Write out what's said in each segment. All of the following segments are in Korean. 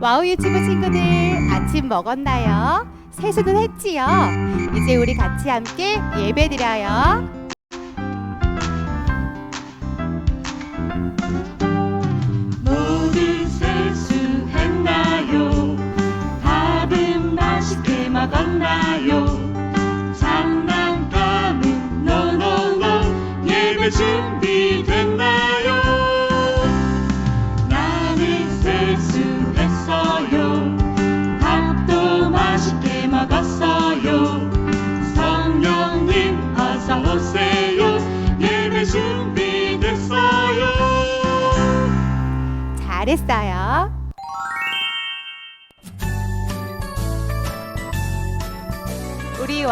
와우 유튜브 친구들 아침 먹었나요? 세수는 했지요? 이제 우리 같이 함께 예배 드려요.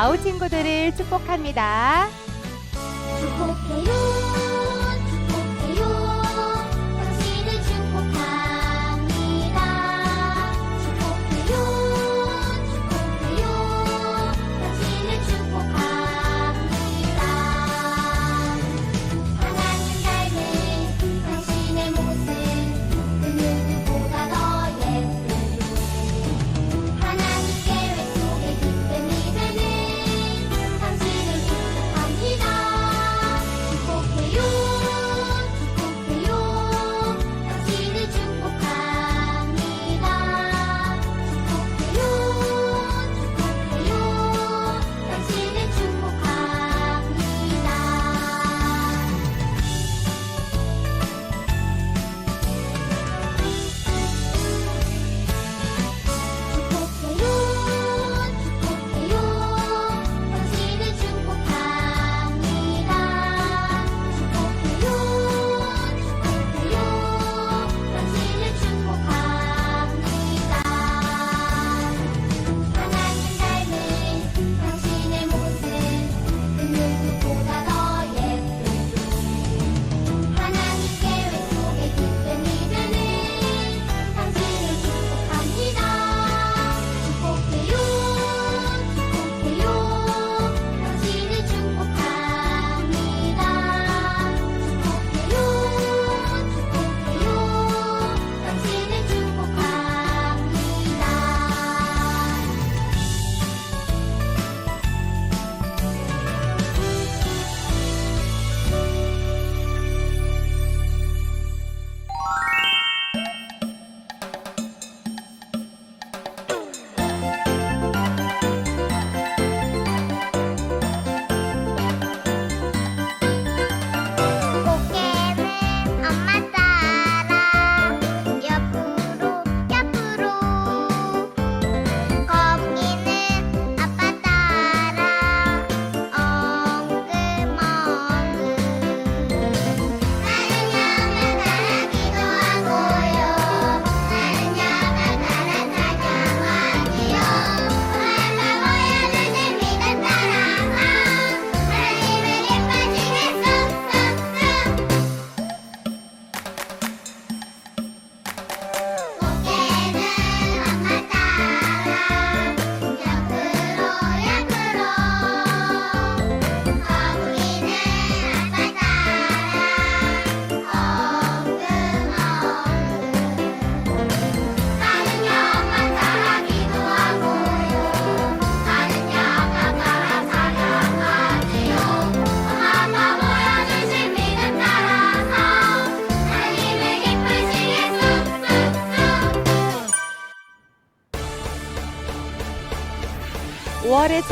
와우 친구들을 축복합니다. 축복해요.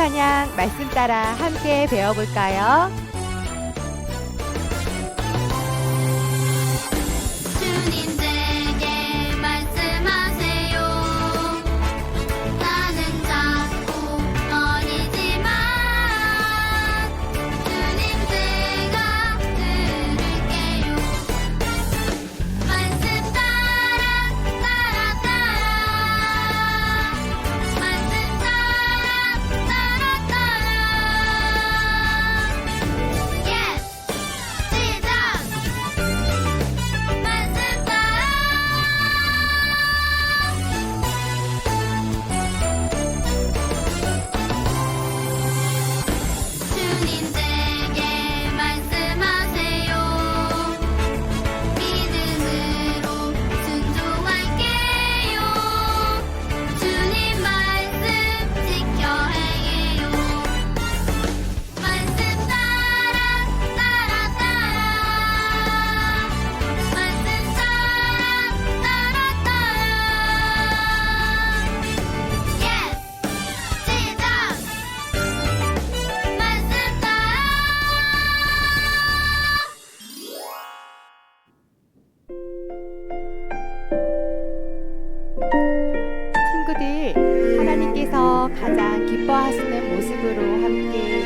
찬양 말씀 따라 함께 배워볼까요? 기뻐하시는 모습으로 함께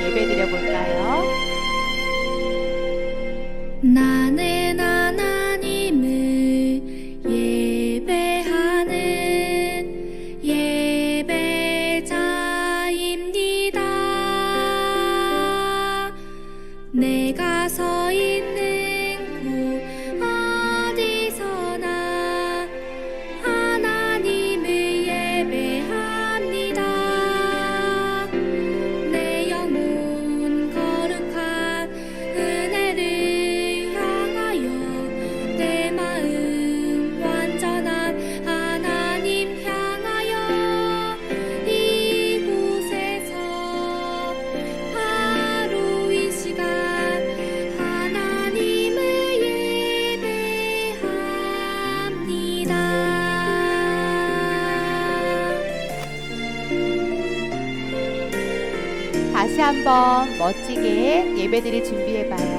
한번 멋지게 예배드릴 준비해봐요.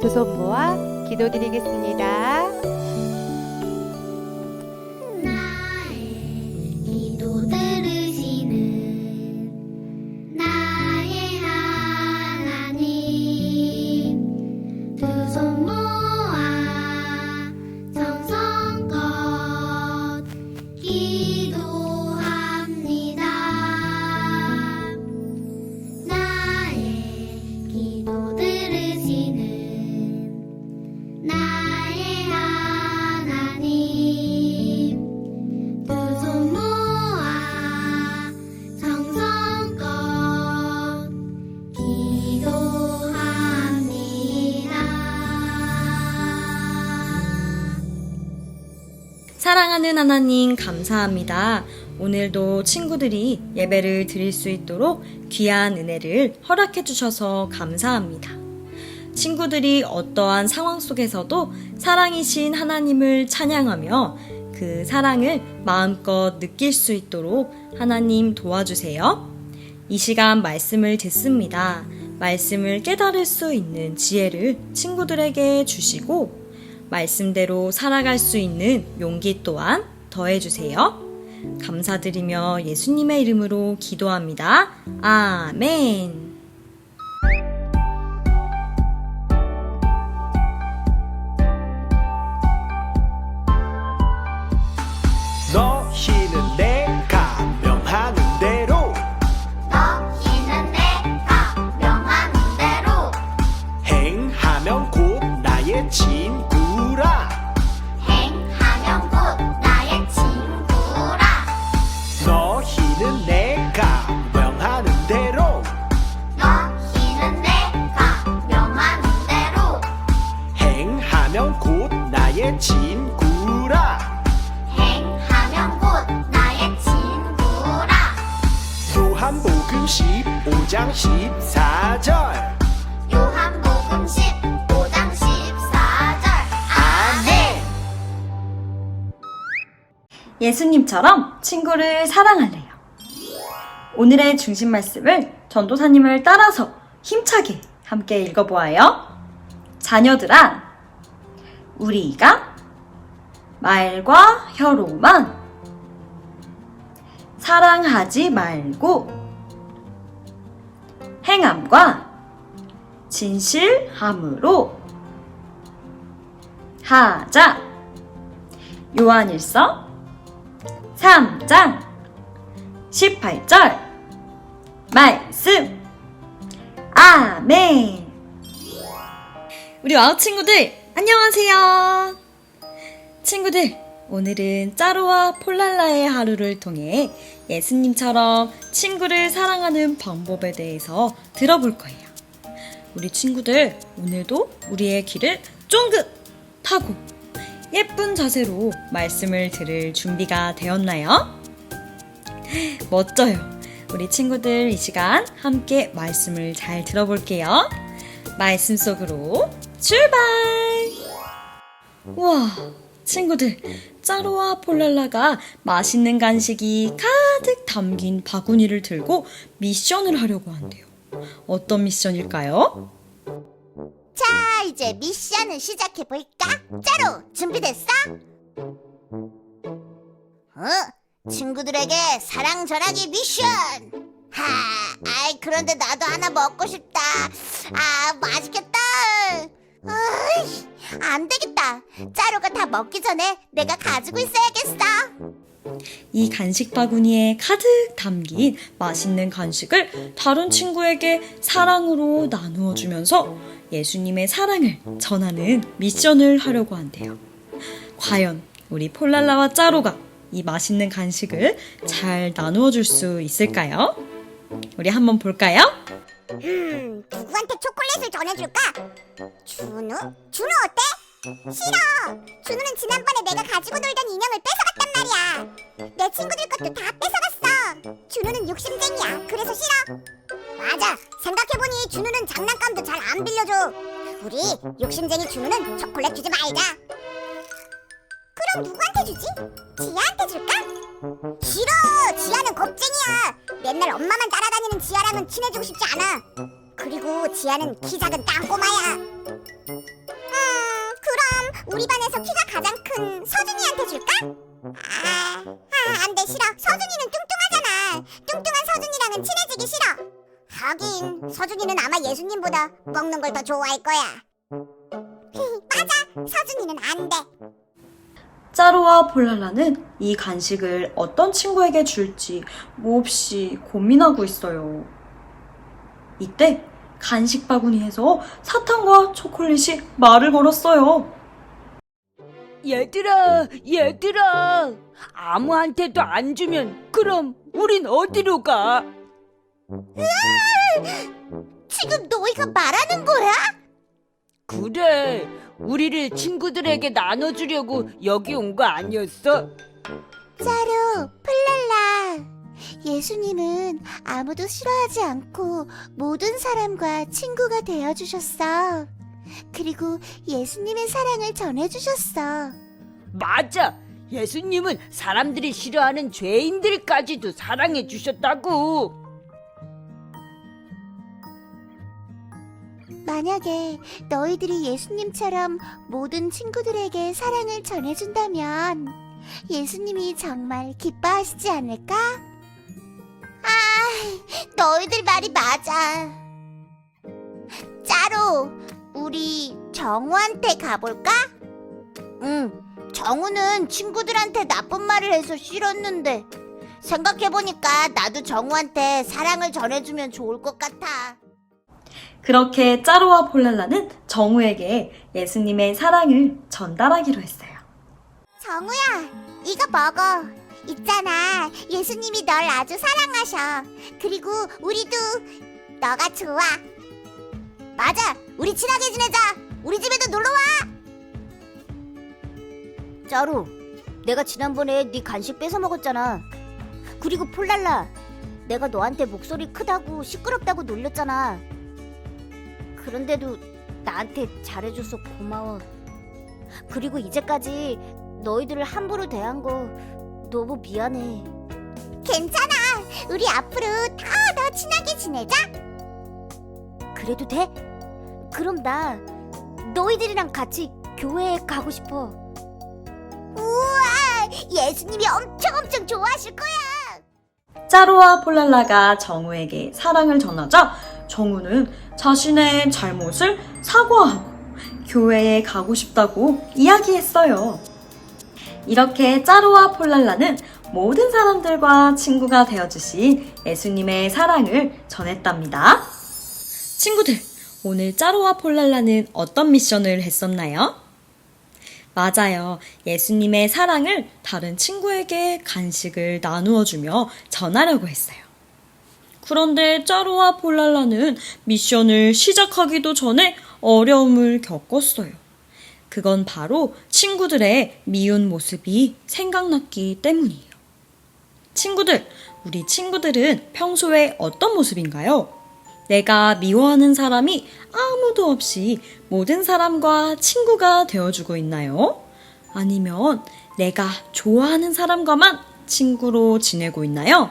두 손 모아 기도드리겠습니다. 사랑하는 하나님 감사합니다. 오늘도 친구들이 예배를 드릴 수 있도록 귀한 은혜를 허락해 주셔서 감사합니다. 친구들이 어떠한 상황 속에서도 사랑이신 하나님을 찬양하며 그 사랑을 마음껏 느낄 수 있도록 하나님 도와주세요. 이 시간 말씀을 듣습니다. 말씀을 깨달을 수 있는 지혜를 친구들에게 주시고 말씀대로 살아갈 수 있는 용기 또한 더해주세요. 감사드리며 예수님의 이름으로 기도합니다. 아멘. 15장 14절 예수님처럼 친구를 사랑할래요. 오늘의 중심 말씀을 전도사님을 따라서 힘차게 함께 읽어보아요. 자녀들아, 우리가 말과 혀로만 사랑하지 말고 행함과 진실함으로 하자. 요한일서 3장 18절 말씀. 아멘. 우리 와우 친구들 안녕하세요. 친구들 오늘은 짜루와 폴랄라의 하루를 통해 예수님처럼 친구를 사랑하는 방법에 대해서 들어볼 거예요 우리 친구들 오늘도 우리의 길을 쫑긋 하고 예쁜 자세로 말씀을 들을 준비가 되었나요? 멋져요. 우리 친구들 이 시간 함께 말씀을 잘 들어볼게요. 말씀 속으로 출발! 우와, 친구들, 짜루와 폴랄라가 맛있는 간식이 가득 담긴 바구니를 들고 미션을 하려고 한대요. 어떤 미션일까요? 자, 이제 미션을 시작해 볼까? 짜루, 준비됐어? 어? 친구들에게 사랑 전하기 미션. 하, 아이 그런데 나도 하나 먹고 싶다. 아, 맛있겠다. 아이, 안 되겠다. 짜루가 다 먹기 전에 내가 가지고 있어야겠어. 이 간식 바구니에 가득 담긴 맛있는 간식을 다른 친구에게 사랑으로 나누어 주면서 예수님의 사랑을 전하는 미션을 하려고 한대요. 과연 우리 폴랄라와 짜로가 이 맛있는 간식을 잘 나누어 줄 수 있을까요? 우리 한번 볼까요? 음, 누구한테 초콜릿을 전해줄까? 준우? 준우 어때? 싫어! 준우는 지난번에 내가 가지고 놀던 인형을 뺏어갔단 말이야. 내 친구들 것도 다 뺏어갔어. 준우는 욕심쟁이야. 그래서 싫어. 맞아. 생각해보니 준우는 장난감도 잘 안 빌려줘. 우리 욕심쟁이 준우는 초콜릿 주지 말자. 그럼 누구한테 주지? 지아한테 줄까? 싫어! 지아는 겁쟁이야! 맨날 엄마만 따라다니는 지아랑은 친해지고 싶지 않아! 그리고 지아는 키 작은 땅꼬마야! 음, 그럼 우리 반에서 키가 가장 큰 서준이한테 줄까? 아, 아, 안 돼, 싫어. 서준이는 뚱뚱하잖아. 뚱뚱한 서준이랑은 친해지기 싫어. 하긴, 서준이는 아마 예수님보다 먹는 걸 더 좋아할 거야. 맞아! 서준이는 안 돼. 짜루와 폴랄라는 이 간식을 어떤 친구에게 줄지 몹시 고민하고 있어요. 이때 간식 바구니에서 사탕과 초콜릿이 말을 걸었어요. 얘들아, 얘들아, 아무한테도 안 주면 그럼 우린 어디로 가? 지금 너희가 말하는 거야? 그래, 우리를 친구들에게 나눠주려고 여기 온 거 아니었어? 짜루, 플랄라. 예수님은 아무도 싫어하지 않고 모든 사람과 친구가 되어 주셨어. 그리고 예수님의 사랑을 전해 주셨어. 맞아, 예수님은 사람들이 싫어하는 죄인들까지도 사랑해 주셨다고. 만약에 너희들이 예수님처럼 모든 친구들에게 사랑을 전해 준다면 예수님이 정말 기뻐하시지 않을까? 아, 너희들 말이 맞아. 짜루, 우리 정우한테 가볼까? 응, 정우는 친구들한테 나쁜 말을 해서 싫었는데 생각해보니까 나도 정우한테 사랑을 전해주면 좋을 것 같아. 그렇게 짜루와 폴랄라는 정우에게 예수님의 사랑을 전달하기로 했어요. 정우야, 이거 먹어. 있잖아, 예수님이 널 아주 사랑하셔. 그리고 우리도 너가 좋아. 맞아, 우리 친하게 지내자. 우리 집에도 놀러 와. 짜루, 내가 지난번에 네 간식 뺏어 먹었잖아. 그리고 폴랄라, 내가 너한테 목소리 크다고 시끄럽다고 놀렸잖아. 그런데도 나한테 잘해줘서 고마워. 그리고 이제까지 너희들을 함부로 대한 거 너무 미안해. 괜찮아. 우리 앞으로 더더 친하게 지내자. 그래도 돼? 그럼 나 너희들이랑 같이 교회에 가고 싶어. 우와! 예수님이 엄청 엄청 좋아하실 거야. 짜루와 폴랄라가 정우에게 사랑을 전하자 정우는 자신의 잘못을 사과하고 교회에 가고 싶다고 이야기했어요. 이렇게 짜루와 폴랄라는 모든 사람들과 친구가 되어주신 예수님의 사랑을 전했답니다. 친구들, 오늘 짜로와 폴랄라는 어떤 미션을 했었나요? 맞아요. 예수님의 사랑을 다른 친구에게 간식을 나누어 주며 전하려고 했어요. 그런데 짜로와 폴랄라는 미션을 시작하기도 전에 어려움을 겪었어요. 그건 바로 친구들의 미운 모습이 생각났기 때문이에요. 친구들, 우리 친구들은 평소에 어떤 모습인가요? 내가 미워하는 사람이 아무도 없이 모든 사람과 친구가 되어주고 있나요? 아니면 내가 좋아하는 사람과만 친구로 지내고 있나요?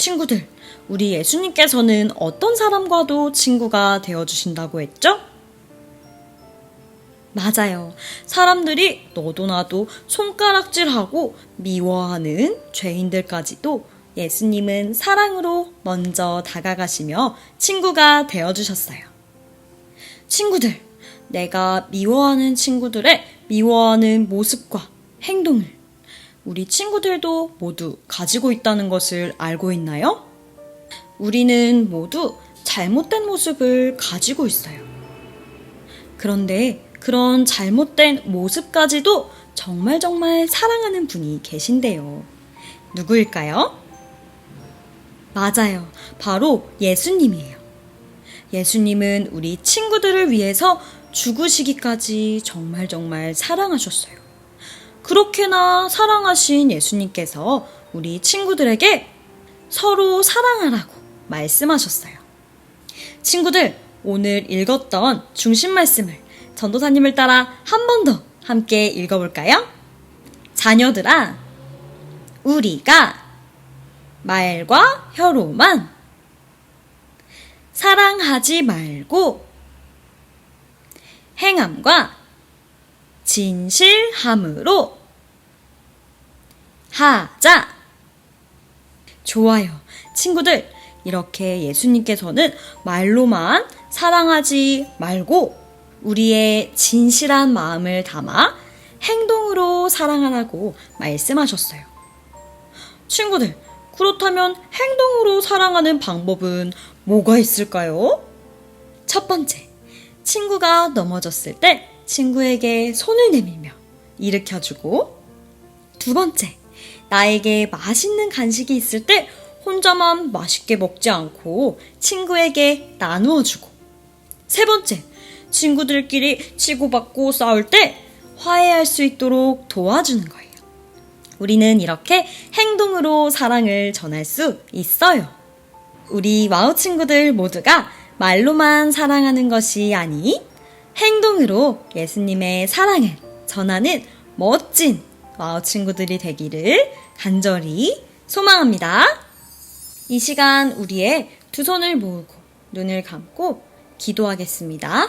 친구들, 우리 예수님께서는 어떤 사람과도 친구가 되어주신다고 했죠? 맞아요. 사람들이 너도 나도 손가락질하고 미워하는 죄인들까지도 예수님은 사랑으로 먼저 다가가시며 친구가 되어주셨어요. 친구들, 내가 미워하는 친구들의 미워하는 모습과 행동을 우리 친구들도 모두 가지고 있다는 것을 알고 있나요? 우리는 모두 잘못된 모습을 가지고 있어요. 그런데 그런 잘못된 모습까지도 정말 정말 사랑하는 분이 계신데요. 누구일까요? 맞아요. 바로 예수님이에요. 예수님은 우리 친구들을 위해서 죽으시기까지 정말 정말 사랑하셨어요. 그렇게나 사랑하신 예수님께서 우리 친구들에게 서로 사랑하라고 말씀하셨어요. 친구들, 오늘 읽었던 중심 말씀을 전도사님을 따라 한 번 더 함께 읽어볼까요? 자녀들아, 우리가 말과 혀로만 사랑하지 말고 행함과 진실함으로 하자. 좋아요. 친구들, 이렇게 예수님께서는 말로만 사랑하지 말고 우리의 진실한 마음을 담아 행동으로 사랑하라고 말씀하셨어요. 친구들, 그렇다면 행동으로 사랑하는 방법은 뭐가 있을까요? 첫 번째, 친구가 넘어졌을 때 친구에게 손을 내밀며 일으켜주고, 두 번째, 나에게 맛있는 간식이 있을 때 혼자만 맛있게 먹지 않고 친구에게 나누어 주고, 세 번째, 친구들끼리 치고받고 싸울 때 화해할 수 있도록 도와주는 거예요. 우리는 이렇게 행동으로 사랑을 전할 수 있어요. 우리 와우 친구들 모두가 말로만 사랑하는 것이 아닌 행동으로 예수님의 사랑을 전하는 멋진 와우 친구들이 되기를 간절히 소망합니다. 이 시간 우리의 두 손을 모으고 눈을 감고 기도하겠습니다.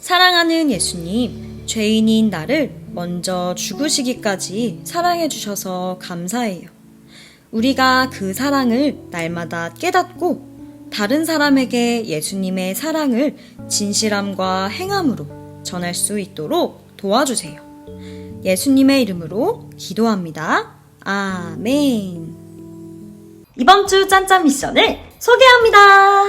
사랑하는 예수님, 죄인인 나를 먼저 죽으시기까지 사랑해 주셔서 감사해요. 우리가 그 사랑을 날마다 깨닫고 다른 사람에게 예수님의 사랑을 진실함과 행함으로 전할 수 있도록 도와주세요. 예수님의 이름으로 기도합니다. 아멘. 이번 주 짠짠 미션을 소개합니다.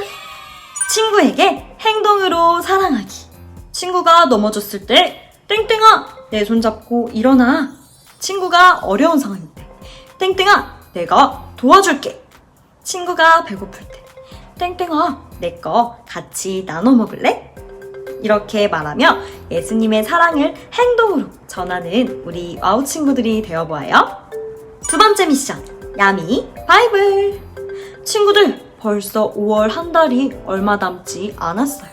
친구에게 행동으로 사랑하기. 친구가 넘어졌을 때, 땡땡아, 내 손 잡고 일어나. 친구가 어려운 상황인데, 땡땡아, 내가 도와줄게. 친구가 배고플 때, 땡땡아, 내 거 같이 나눠 먹을래? 이렇게 말하며 예수님의 사랑을 행동으로 전하는 우리 와우 친구들이 되어보아요. 두 번째 미션, 야미 바이블. 친구들, 벌써 5월 한 달이 얼마 남지 않았어요.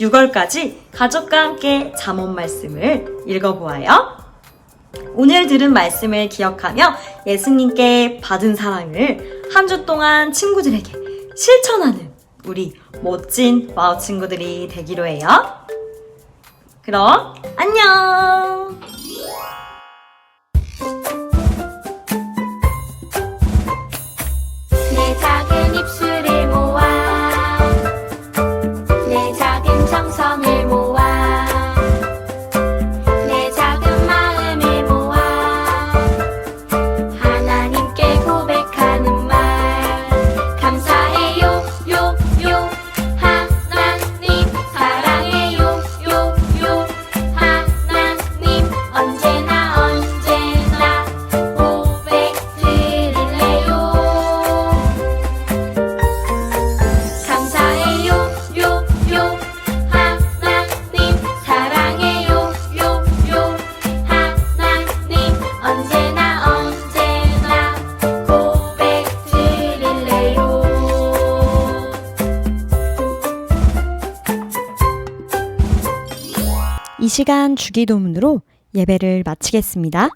6월까지 가족과 함께 잠언 말씀을 읽어보아요. 오늘 들은 말씀을 기억하며 예수님께 받은 사랑을 한 주 동안 친구들에게 실천하는 우리 멋진 와우 친구들이 되기로 해요. 그럼 안녕! 내 작은 정성을 모아 주기도문으로 예배를 마치겠습니다.